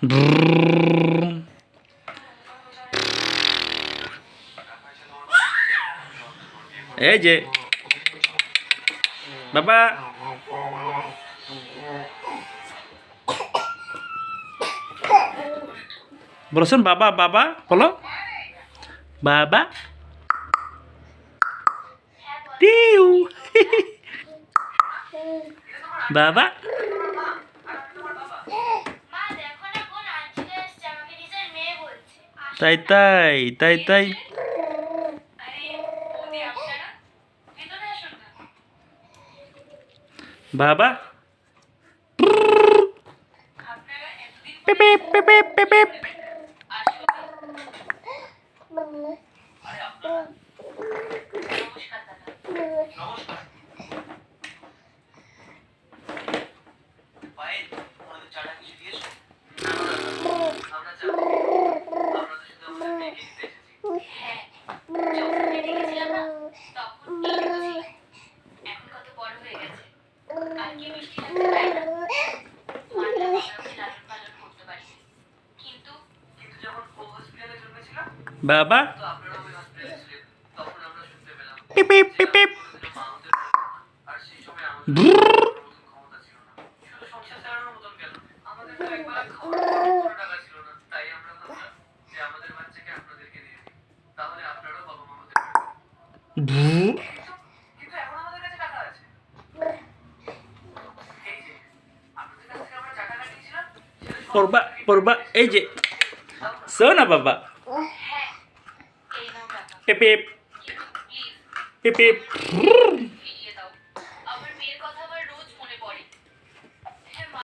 Eh, J. Bapak. Barusan Bapak, Bapak, Polo? Bapak? Tiu. Bapak? তাই তাই তাই তাই বাবা পেপে পেপে পেপে বাবা। পিপিপ পিপিপ ব্রু ভু পড়বা পড়বা এই যে। সোনা বাবা। পেপে পেপে কথা আমার